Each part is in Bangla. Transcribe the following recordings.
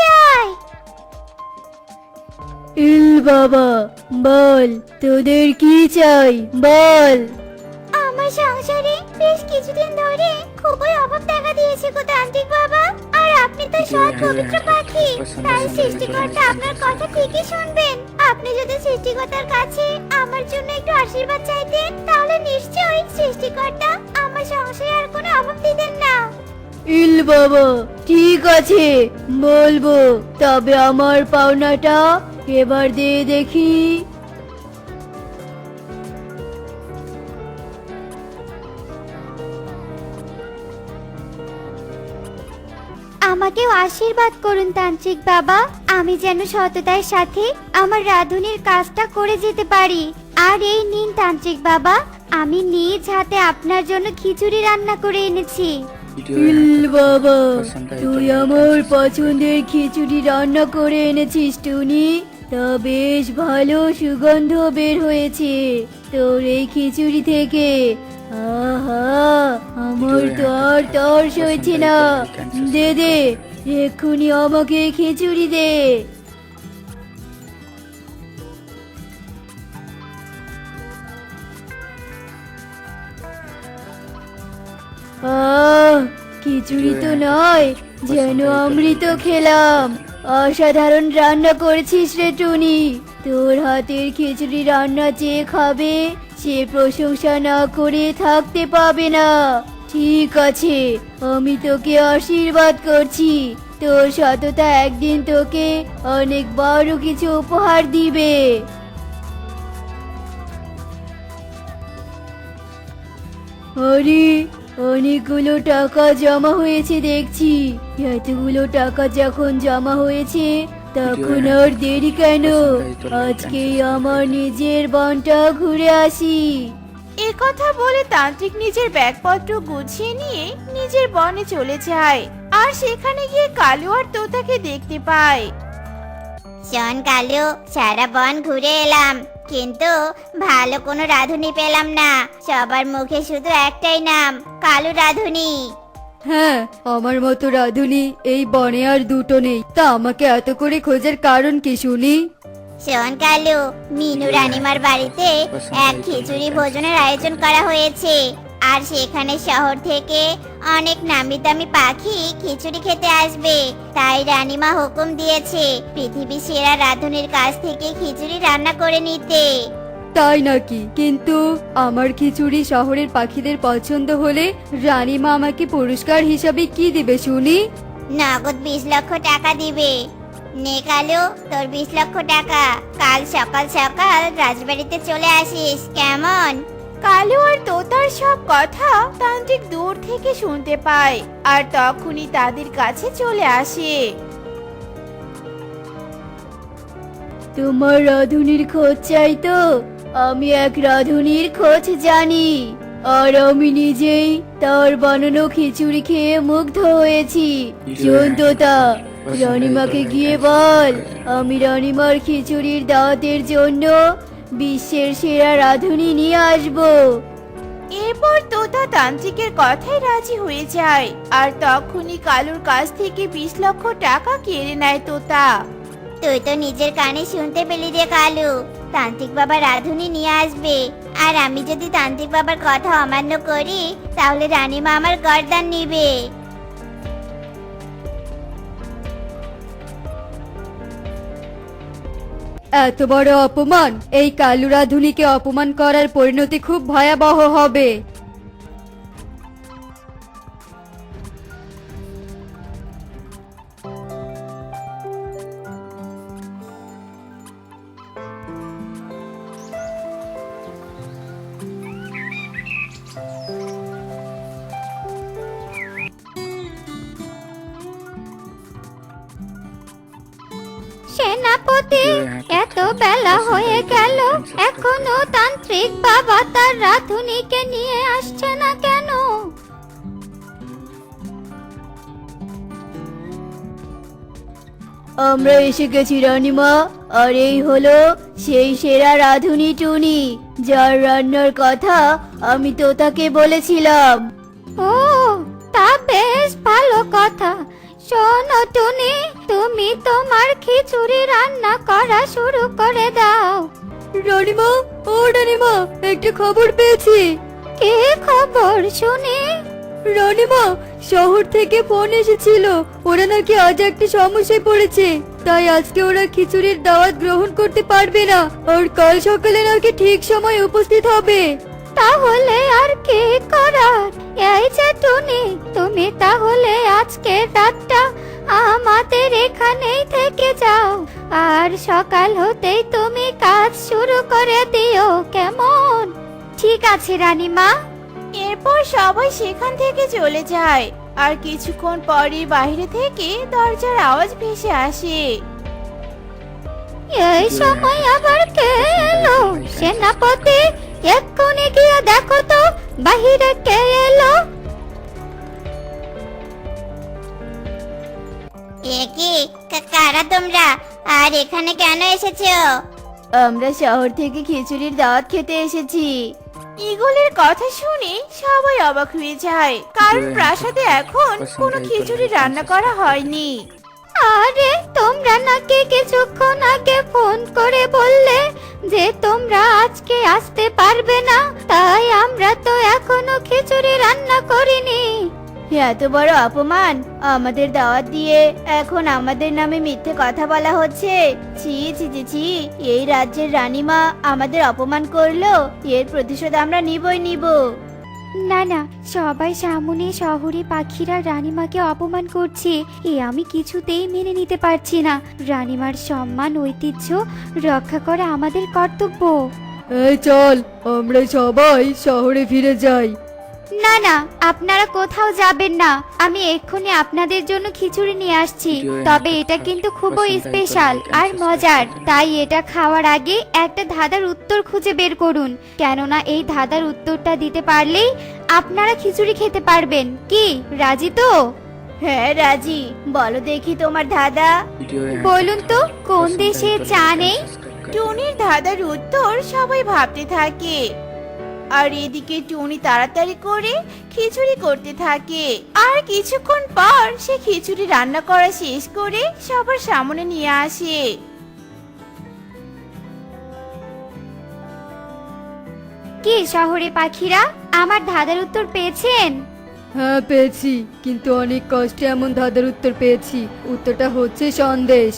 চাই ইল বাবা বল তোদের কি চাই? বল। আমার সংসারে বেশ কিছুদিন ধরে খুবই অভাব দেখা দিয়েছে গো তান্ত্রিক বাবা। আর আপনি তো সৎ পবিত্র পাখি তাই সৃষ্টিকর্তা আপনার কথা ঠিকই শুনবেন। আপনি যদি সৃষ্টিকর্তার কাছে আমার জন্য একটু আশীর্বাদ চাইতেন তাহলে নিশ্চয়ই বাবা, ঠিক আছে, বলব, তবে আমার পাওনাটা এবার দে দেখি। আমাকেও আশীর্বাদ করুন তান্ত্রিক বাবা, আমি যেন সততার সাথে আমার রাধুনির কাজটা করে যেতে পারি। আর এই নিন তান্ত্রিক বাবা, আমি নিজ হাতে আপনার জন্য খিচুড়ি রান্না করে এনেছি। ইল বাবা তুই আমার পছন্দের খিচুড়ি রান্না করে এনেছিস টুনি। তা বেশ ভালো সুগন্ধ বের হয়েছে তোর এই খিচুড়ি থেকে। আহা আমার তো আর তর সইছে না। দে দে এক্ষুনি আমাকে খিচুড়ি দে। খিচুড়ি তো নয়, যেন অমৃত খেলাম। অসাধারণ রান্না করেছিস রে টুনি। তোর হাতের খিচুড়ি রান্না যে খাবে, সে প্রশংসা না করে থাকতে পাবে না। ঠিক আছে, আমি তোকে আশীর্বাদ করছি। তোর সততা একদিন তোকে অনেক বড় কিছু উপহার দিবে। আরে অনেকগুলো টাকা জমা হয়েছে দেখছি। এতগুলো টাকা যখন জমা হয়েছে তখন আর দেরি কেন? আজকে আমার নিজের বনটা ঘুরে আসি। এ কথা বলে তান্ত্রিক নিজের ব্যাগপত্র গুছিয়ে নিয়ে নিজের বনে চলে যায়। আর সেখানে গিয়ে কালু আর তোতাকে দেখতে পায়। শোন কালু সারা বন ঘুরে এলাম। কিন্তু ভালো কোনো রাধুনি পেলাম না। সবার মুখে শুধু একটাই নাম কালু রাধুনি। হ্যাঁ আমার মতো রাধুনি এই বনে আর দুটো নেই। তা আমাকে এত করে খোঁজার কারণ কি শুনি? শোন কালু মিনু রানিমার বাড়িতে এক খিচুড়ি ভোজনের আয়োজন করা হয়েছে। আর সেখানে শহর থেকে অনেক নামি দামি পাখি খিচুড়ি খেতে আসবে। তাই রানিমা হুকুম দিয়েছে পৃথিবী সেরা রাধুনির কাছ থেকে খিচুড়ি রান্না করে নিতে। তাই নাকি? কিন্তু আমার খিচুড়ি শহরের পাখিদের পছন্দ হলে রানীমা আমাকে পুরস্কার হিসাবে কি দিবে শুনি? নগদ বিশ লক্ষ টাকা দিবে। নে কালু তোর বিশ লক্ষ টাকা। কাল সকাল সকাল রাজবাড়িতে চলে আসিস কেমন? কালু আর তোতার সব কথা তান্ত্রিক দূর থেকে শুনতে পায় আর তখনই তাদের কাছে চলে আসে। তোমার রাধুনির খোঁজ চাই তো? আমি এক রাধুনির খোঁজ জানি। আর আমি নিজেই তার বানানো খিচুড়ি খেয়ে মুগ্ধ হয়েছি। জন্ততা, রানীমাকে গিয়ে বল, আমি রানীমার খিচুড়ির দাওয়াতের জন্য বিশ্বের সেরা রাধুনি নিয়ে আসব। এরপর তোতা তান্ত্রিকের কথায় রাজি হয়ে যায়। আর তখনই কালুর কাছ থেকে বিশ লক্ষ টাকা কেড়ে নেয় তোতা। তুই তো নিজের কানে শুনতে পেলি রে কালু। তান্ত্রিক বাবা রাধুনি নিয়ে আসবে। আর আমি যদি তান্ত্রিক বাবার কথা অমান্য করি তাহলে রানীমা আমার গর্দান নিবে। এত বড় অপমান। এই কালু রাধুনিকে অপমান করার পরিণতি খুব ভয়াবহ হবে। সেনাপতি এত বেলা হয়ে গেল। এখনও তান্ত্রিক বাবা তার রাধুনিকে নিয়ে আসছে না কেন? আমরা এসে গেছি রানীমা আর এই হলো সেই সেরা রাধুনি টুনি যার রান্নার কথা আমি তো তাকে বলেছিলাম। ও তা বেশ ভালো কথা। শোনো টুনি তুমি তোমার খিচুড়ি রান্না করা শুরু করে দাও। রানীমা ও রানীমা একটা খবর পেয়েছি। কি খবর শুনি? রানীমা শহর থেকে ফোন এসেছিল। ওরা নাকি আজ একটা সমস্যায় পড়েছে। তাই আজকে ওরা খিচুড়ির দাওয়াত গ্রহণ করতে পারবে না। আর কাল সকালে নাকি ঠিক সময় উপস্থিত হবে। তাহলে আর কি করার? এই যে টুনি তুমি তাহলে আজকে রাতটা আমাদের এখানেই থেকে যাও। আর সকাল হতেই তুমি কাজ শুরু করে দিও কেমন? ঠিক আছে রানীমা। এরপর সবাই সেখান থেকে চলে যায়। আর কিছুক্ষণ পরই বাইরে থেকে দরজার আওয়াজ ভেসে আসে। এই সময় আবার কে এলো? সেনাপতি এক্ষুনি গিয়ে দেখো তো বাহিরে কে এলো? একি কারা তোমরা? আর এখানে কেন এসেছ? আমরা শহর থেকে খিচুড়ির দাওয়াত খেতে এসেছি। ইগলের কথা শুনে সবাই অবাক হয়ে যায় কারণ প্রাসাদে এখন কোনো খিচুড়ি রান্না করা হয়নি। আরে, তোমরা নাকি কিছুক্ষণ আগে ফোন করে বললে যে তোমরা আজকে আসতে পারবে না, তাই আমরা তো এখনও খিচুড়ি রান্না করিনি। এত বড় অপমান, আমাদের দাওয়াত দিয়ে এখন আমাদের নামে মিথ্যে কথা বলা হচ্ছে। ছি ছি ছি ছি, এই রাজ্যের রানীমা আমাদের অপমান করল, এর প্রতিশোধ আমরা নিবই নিব। না না, সবাই সামনে শহরে পাখিরা রানীমাকে অপমান করছে। এ আমি কিছুতেই মেনে নিতে পারছি না। রানীমার সম্মান, ঐতিহ্য রক্ষা করা আমাদের কর্তব্য। এই চল, আমরা সবাই শহরে ফিরে যাই। না না আপনারা কোথাও যাবেন না। আমি এক্ষুনি আপনাদের জন্য খিচুড়ি নিয়ে আসছি। তবে এটা কিন্তু খুবই স্পেশাল আর মজার। তাই এটা খাওয়ার আগে একটা ধাঁধার উত্তর খুঁজে বের করুন। কেননা এই ধাঁধার উত্তরটা দিতে পারলেই আপনারা খিচুড়ি খেতে পারবেন। কি রাজি তো? হ্যাঁ রাজি। বলো দেখি তোমার দাদা বলুন তো কোন দেশে চা নেই? টুনির ধাঁধার উত্তর সবাই ভাবতে থাকে। আর এদিকে টুনি তাড়াতাড়ি করে খিচুড়ি করতে থাকে। আর কিছুক্ষণ পর সে খিচুড়ি রান্না করা শেষ করে সবার সামনে নিয়ে আসে। কি শহরে পাখিরা? আমার ধাঁধার উত্তর পেয়েছেন? হ্যাঁ পেয়েছি। কিন্তু অনেক কষ্টে এমন ধাঁধার উত্তর পেয়েছি। উত্তরটা হচ্ছে সন্দেশ।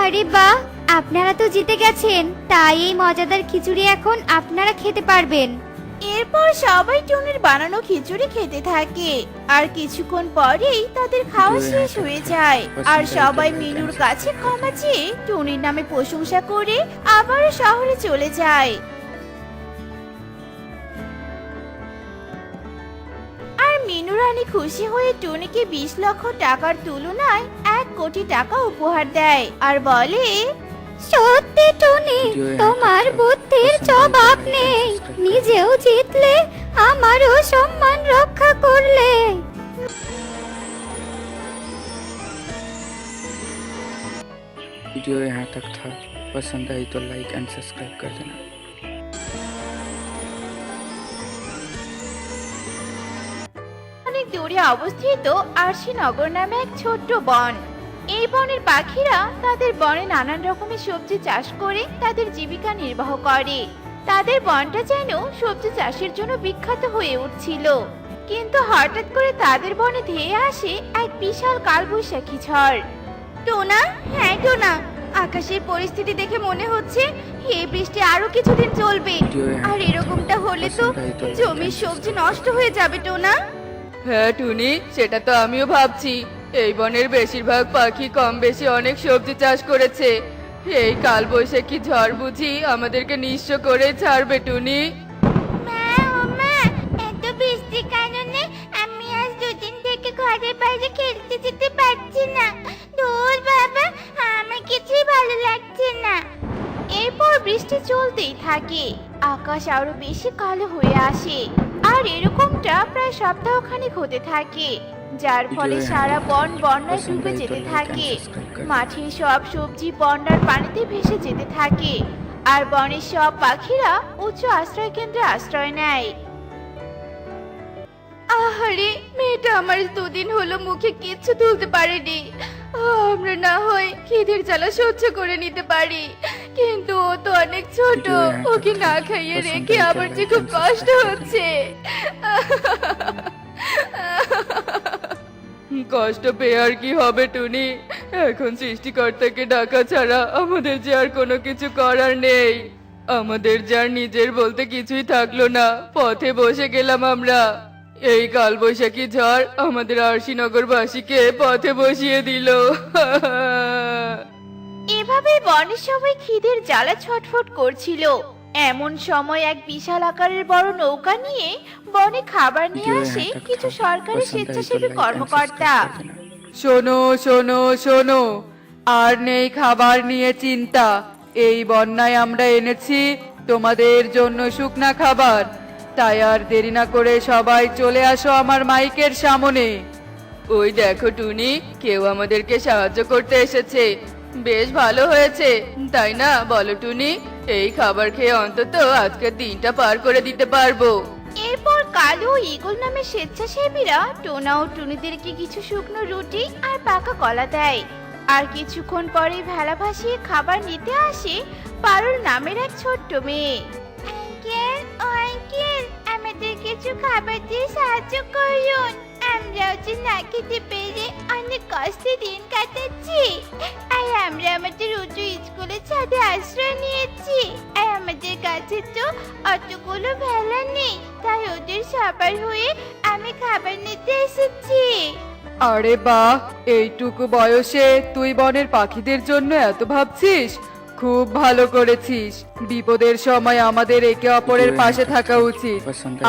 আরে বাহ আপনারা তো জিতে গেছেন। তাই এই মজাদার খিচুড়ি এখন আপনারা খেতে পারবেন। এরপর সবাই টুনির বানানো খিচুড়ি খেতে থাকে। আর কিছুক্ষণ পরেই তাদের খাওয়া শেষ হয়ে যায়। আর সবাই মিনুর কাছে ক্ষমা চেয়ে টুনির নামে প্রশংসা করে আবারও শহরে চলে যায়। আর মিনু রানী খুশি হয়ে টুনিকে বিশ লক্ষ টাকার তুলনায় এক কোটি টাকা উপহার দেয়। আর বলে সত্যি টুনি তোমার বুদ্ধির জবাব নেই নিজেও জিতলে আমারও সম্মান রক্ষা করলে वीडियो यहाँ तक था पसंद आई तो लाइक एंड सब्सक्राइब कर देना অনেক দূরে অবস্থিত আরশিনগর নামে এক ছোট্ট বন এই বনের পাখিরা তাদের বনে নানান রকমের সবজি চাষ করে তাদের জীবিকা নির্বাহ করে। তাদের বনটা যেন সবজি চাষের জন্য বিখ্যাত হয়ে উঠছিল। কিন্তু হঠাৎ করে তাদের বনে ধেয়ে আসে এক বিশাল কালবৈশাখী ঝড়। টোনা? হ্যাঁ টোনা। আকাশের পরিস্থিতি দেখে মনে হচ্ছে এই বৃষ্টি আরও কিছুদিন চলবে। আর এরকমটা হলে তো জমির সবজি নষ্ট হয়ে যাবে টোনা। হ্যাঁ টুনি সেটা তো আমিও ভাবছি। এই বনের বেশিরভাগ পাখি কম বেশি অনেক সবজি চাষ করেছে। এই কাল বৈশাখী ঝড় বুঝি আমাদেরকে নিঃস্ব করে ছাড়বে, টুনি। মা এত বৃষ্টির কারণে আমি আজ ঘরের বাইরে খেলতে পারছি না। বাবা, আমার কিছুই ভালো লাগছে না। এরপর বৃষ্টি চলতেই থাকে। আকাশ আরও বেশি কালো হয়ে আসে। আর এরকমটা প্রায় সপ্তাহখানেক হতে থাকে। যার ফলে সারা বন বন্যায় ডুবে যেতে থাকে। মাঠের সব সবজি বন্যার পানিতে ভেসে যেতে থাকে। আর বনের সব পাখিরা উচ্চ আশ্রয় কেন্দ্রে আশ্রয় নেয়। আহারে মেয়েটা আমার দুদিন হলো মুখে কিচ্ছু তুলতে পারেনি। আমরা না হয় খিদের জ্বালা সহ্য করে নিতে পারি। কিন্তু ও তো অনেক ছোট ওকে না খাইয়ে রেখে আমার যে খুব কষ্ট হচ্ছে। কষ্ট পেয়ে আর কি হবে, টুনি? এখন সৃষ্টিকর্তাকে ডাকা ছাড়া আমাদের যে আর কোনো কিছু করার নেই। আমাদের যার নিজের বলতে কিছুই থাকল না, পথে বসে গেলাম আমরা। এই কালবৈশাখী ঝড় আমাদের আরশিনগরবাসীকে পথে বসিয়ে দিল। এভাবে বনের সবাই খিদের জ্বালা ছটফট করছিল। এমন সময় এক বিশাল আকারের বড় নৌকা নিয়ে বনে খাবার নিয়ে আসে কিছু সরকারি স্বেচ্ছাসেবী কর্মকর্তা। শোনো শোনো শোনো আর নেই খাবার নিয়ে চিন্তা। এই বন্যায় আমরা এনেছি তোমাদের জন্য শুকনা খাবার। তাই আর দেরি না করে সবাই চলে আসো আমার মাইকের সামনে। ওই দেখো টুনি কেউ আমাদেরকে সাহায্য করতে এসেছে। বেশ ভালো হয়েছে তাই না বলো টুনি? এই খাবার খেয়ে অন্তত আজকের দিনটা পার করে দিতে পারব। এরপর কালু ইগল নামে স্বেচ্ছাসেবীরা টোনা ও টুনিদেরকে কিছু শুকনো রুটি আর পাকা কলা দেয়। আর কিছুক্ষণ পরে ভেলা ভাসিয়ে খাবার নিতে আসে পারুল নামের এক ছোট্ট মেয়ে। আঙ্কেল ও আঙ্কেল আমাদের কিছু খাবার দিয়ে সাহায্য করুন। আমরাও যে না খেতে পেরে অনেক কষ্টে দিন কাটাচ্ছি আর আমরা আমাদের উঁচু স্কুলের ছাদে আশ্রয় নিয়েছি আর আমাদের কাছে তো অতগুলো ভেলা নেই। তাই ওদের সবার হয়ে আমি খাবার নিতে এসেছি। আরে বাহ, এইটুকু বয়সে তুই বনের পাখিদের জন্য এত ভাবছিস? খুব ভালো করেছিস। বিপদের সময় আমাদের একে অপরের পাশে থাকা উচিত।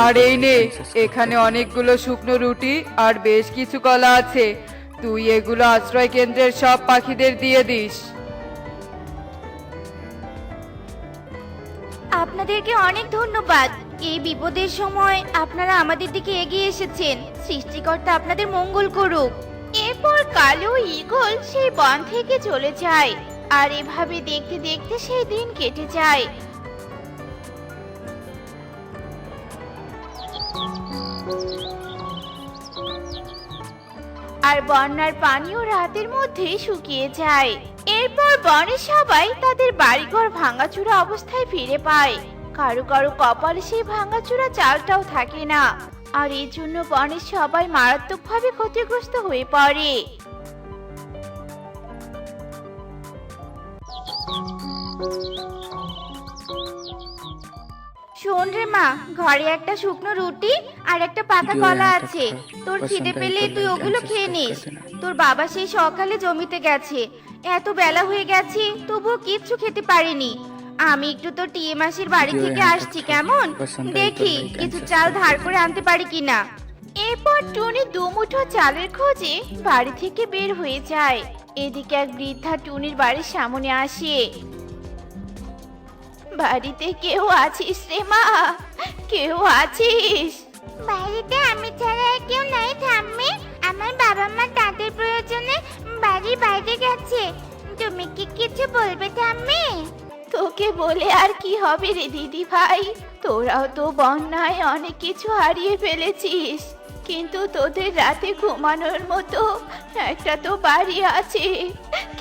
আর এই নে এখানে অনেকগুলো শুকনো রুটি আর বেশ কিছু কলা আছে। তুই এগুলো আশ্রয় কেন্দ্রের সব পাখিদের দিয়ে দিস। আপনাদেরকে অনেক ধন্যবাদ। এই বিপদের সময় আপনারা আমাদের দিকে এগিয়ে এসেছেন। সৃষ্টিকর্তা আপনাদের মঙ্গল করুক। এরপর কালো ইগল সেই বন থেকে চলে যায়। আর এভাবে দেখতে দেখতে সেই দিন কেটে যায়। আর বন্যার পানিও রাতের মধ্যে শুকিয়ে যায়। এরপর বনের সবাই তাদের বাড়িঘর ভাঙাচুরা অবস্থায় ফিরে পায়। কারও কারও কপালে সেই ভাঙাচুরা চালটাও থাকে না। আর এই জন্য বনের সবাই মারাত্মকভাবে ক্ষতিগ্রস্ত হয়ে পড়ে। শোন রে মা ঘরে একটা শুকনো রুটি আর একটা পাকা কলা আছে। তোর খিদে পেলে তুই ওগুলো খেয়ে নিস। তোর বাবা সেই সকালে জমিতে গেছে। এত বেলা হয়ে গেছে তবুও কিচ্ছু খেতে পারিনি। আমি একটু তোর টিএ মাসির বাড়ি থেকে আসছি কেমন? দেখি কিছু চাল ধার করে আনতে পারি কিনা? এরপর টনি দুমুঠো চালের খোঁজে বাড়ি থেকে বের হয়ে যায়। এদিকে এক বৃদ্ধা টুনির বাড়ির সামনে আসে। বাড়িতে কেউ আছিস রে মা? কেউ আছিস? বাড়িতে আমি ছাড়া আর কেউ নাই ঠাম্মি। আমার বাবা মা তাদের প্রয়োজনে বাড়ি বাইরে গেছে। তুমি কি কিছু বলবে ঠাম্মি? তোকে বলে আর কি হবে রে দিদি ভাই তোরাও তো বন্যায় অনেক কিছু হারিয়ে ফেলেছিস। কিন্তু তোদের রাতে ঘুমানোর মতো একটা তো বাড়ি আছে।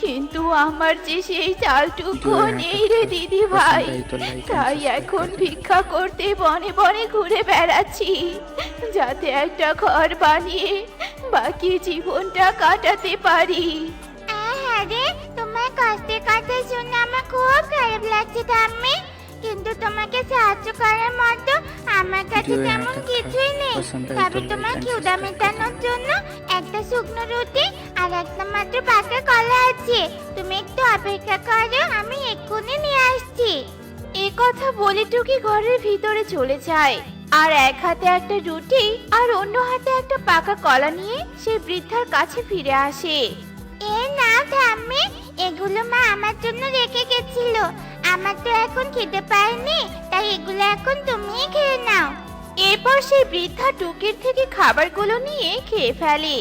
কিন্তু আমার যে সেই চালটুকু নেই রে দিদি ভাই। তাই এখন ভিক্ষা করতে বনে বনে ঘুরে বেড়াচ্ছি। যাতে একটা ঘর বানিয়ে বাকি জীবনটা কাটাতে পারি। হ্যাঁ রে তোমার কষ্টের কথা শুনে আমার খুব খারাপ লাগছে ঠাম্মি। কিন্তু তোমাকে সাহায্য করার মতো আমার কাছে তেমন কিছুই নেই। তবে তোমার ক্ষুদা মেটানোর জন্য একটা শুকনো রুটি আর একটা মাত্র পাকা কলা আছে। তুমি একটু অপেক্ষা করো আমি এক্ষুনি নিয়ে আসছি। এ কথা বলে টুকি ঘরের ভিতরে চলে যায়। আর এক হাতে একটা রুটি আর অন্য হাতে একটা পাকা কলা নিয়ে সে বৃদ্ধার কাছে ফিরে আসে। এ না থামে এগুলো মা আমার জন্য রেখে গেছিল। আমার তো এখন খেতে পারিনি তাই এগুলো এখন তুমি খেয়ে নাও। এরপর সেই বৃদ্ধা টুকির থেকে খাবারগুলো নিয়ে খেয়ে ফেলে।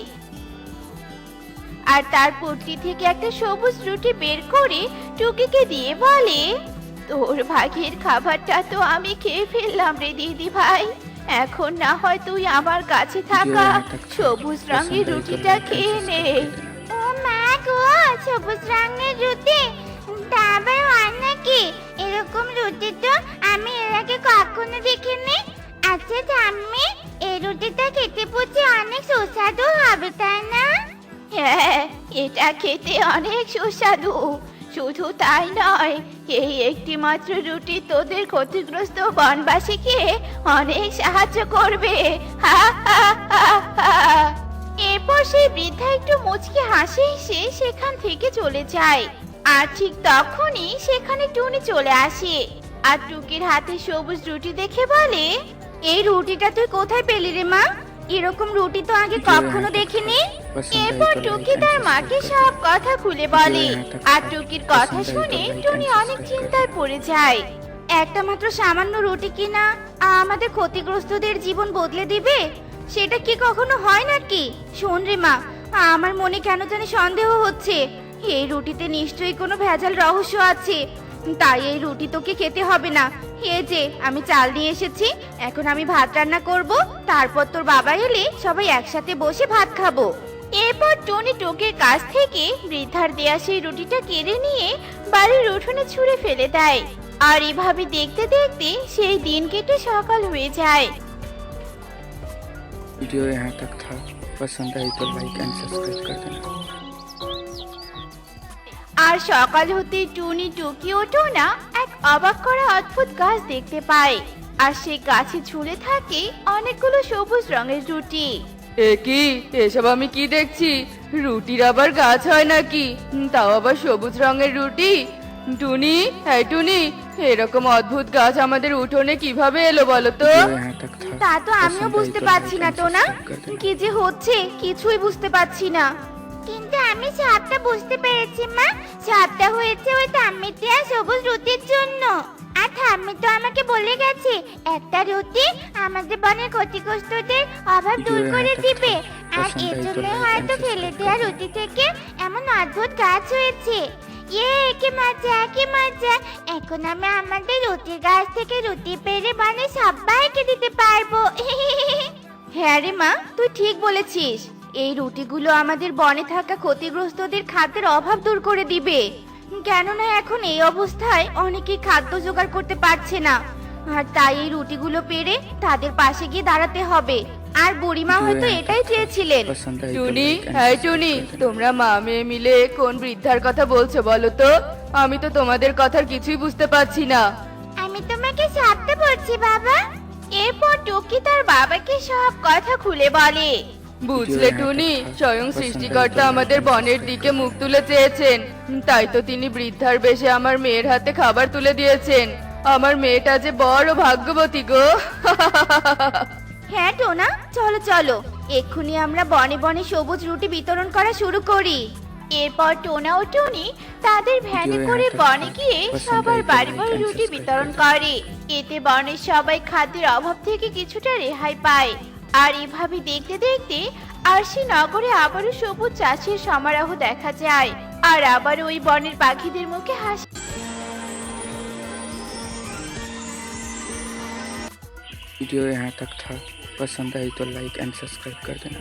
আর তার পুটলি থেকে একটা সবুজ রুটি বের করে টুকিকে দিয়ে বলে তোর ভাগের খাবারটা তো আমি খেয়ে ফেললাম রে দিদি ভাই। এখন না হয় তুই আমার কাছে থাকা সবুজ রঙের রুটিটা খেয়ে নে। ও মা গো সবুজ রঙের রুটি? তা আবার হয় নাকি? এরকম রুটি তো আমি এর আগে কখনো দেখিনি। আচ্ছা ঠাম্মি, এই রুটিটা খেতে বুঝি অনেক সুস্বাদু হবে, তাই না? হ্যাঁ এটা খেতে অনেক সুস্বাদু। শুধু তাই নয়, এই একটি মাত্র রুটি তোদের ক্ষতিগ্রস্ত বনবাসীকে অনেক সাহায্য করবে। এরপর সেই বৃদ্ধা একটু মুচকি হাসি হেসে সেখান থেকে চলে যায়। আর ঠিক তখনই সেখানে টুনি চলে আসে। আর টুকির হাতে সবুজ রুটি দেখে বলে এই রুটিটা তুই কোথায় পেলি রে মা? এরকম রুটি তো আগে কখনো দেখিনি? এরপর টুকি তার মাকে সব কথা খুলে বলে। আর টুকির কথা শুনে টুনি অনেক চিন্তায় পড়ে যায়। একটা মাত্র সামান্য রুটি কিনা আমাদের ক্ষতিগ্রস্তদের জীবন বদলে দিবে? সেটা কি কখনো হয় নাকি? শোন রে মা আমার মনে কেন জানি সন্দেহ হচ্ছে। এই রুটিতে নিশ্চয়ই কোনো ভেজাল রহস্য আছে তাই এই রুটি তোকে খেতে হবে না এ যে আমি চাল নিয়ে এসেছি এখন আমি ভাত রান্না করব তারপর তোর বাবা এলে সবাই একসাথে বসে ভাত খাবো এরপর টুনি টুকির কাছ থেকে বৃদ্ধার দেয়া সেই রুটিটা কেড়ে নিয়ে বাড়ির উঠোনে ছুঁড়ে ফেলে দেয় আর এভাবে দেখতে দেখতে সেই দিন কেটে সকাল হয়ে যায় वीडियो यहाँ तक था पसंद आई तो लाइक एंड सब्सक्राइब कर देना আর সকাল হতে টুনি টুকিও টোনা এক অবাক করা অদ্ভুত গাছ দেখতে পায়। আর সেই গাছে ঝুলে থাকে অনেকগুলো সবুজ রঙের রুটি। এ কি? এসব আমি কি দেখছি? রুটির আবার গাছ হয় নাকি? তাও আবার সবুজ রঙের রুটি? টুনি হ্যাঁ টুনি এরকম অদ্ভুত গাছ আমাদের উঠোনে কীভাবে এলো বলো তো? তা তো আমিও বুঝতে পারছি না টোনা। কি যে হচ্ছে কিছুই বুঝতে পারছি না। কিন্তু আমি সবটা বুঝতে পেরেছি মা। সবটা হয়েছে ওই ঠাম্মির দেয়া সবুজ রুটির জন্য। আর ঠাম্মি তো আমাকে বলে গেছে একটা রুটি আমাদের বনের ক্ষতিগ্রস্তদের অভাব দূর করে দিবে। আর এর জন্য হয়তো ফেলে দেওয়া রুটি থেকে এমন অদ্ভুত গাছ হয়েছে। ইয়ে কি মজা কি মজা। এখন আমি আমাদের রুটির গাছ থেকে রুটি পেরে বনে সবাইকে দিতে পারব। হ্যাঁ রে মা তুই ঠিক বলেছিস। এই রুটিগুলো আমাদের বনে থাকা ক্ষতিগ্রস্তদের খাদ্যের অভাব দূর করে দিবে। কেননা এখন এই অবস্থায় অনেকেই খাদ্য জোগাড় করতে পারছে না। আর তাই এই রুটিগুলো পেরে তাদের পাশে গিয়ে দাঁড়াতে হবে। আর বুড়িমা হয়তো এটাই চেয়েছিলেন। চুনি হ্যাঁ চুনি তোমরা মা মেয়ে মিলে কোন বৃদ্ধার কথা বলছো বলো তো? আমি তো তোমাদের কথার কিছুই বুঝতে পারছি না। আমি তোমাকে সাথে বলছি বাবা। এরপর টুকি তার বাবাকে সব কথা খুলে বলে। বুঝলে টুনি স্বয়ং সৃষ্টিকর্তা আমাদের বনের দিকে মুখ তুলে চেয়েছেন। তাই তো তিনি বৃদ্ধার বেশে আমার মেয়ের হাতে খাবার তুলে দিয়েছেন। আমার মেয়েটা যে বড় ভাগ্যবতী গো। হ্যাঁ টোনা চলো চলো। এক্ষুনি আমরা বনে বনে সবুজ রুটি বিতরণ করা শুরু করি। এরপর টোনা ও টুনি তাদের ভ্যানে করে বনে গিয়ে সবার বাড়ি বাড়ি রুটি বিতরণ করে করে। এতে বনের সবাই খাদ্যের অভাব থেকে কিছুটা রেহাই পায়। আর এভাবে দেখতে দেখতে আরশি নগরে আবারও সবুজ চাষের সমারোহ দেখা যায় আর আবার ওই বনের পাখিদের মুখে হাসি वीडियो यहाँ तक था पसंद आई तो लाइक एंड सब्सक्राइब कर देना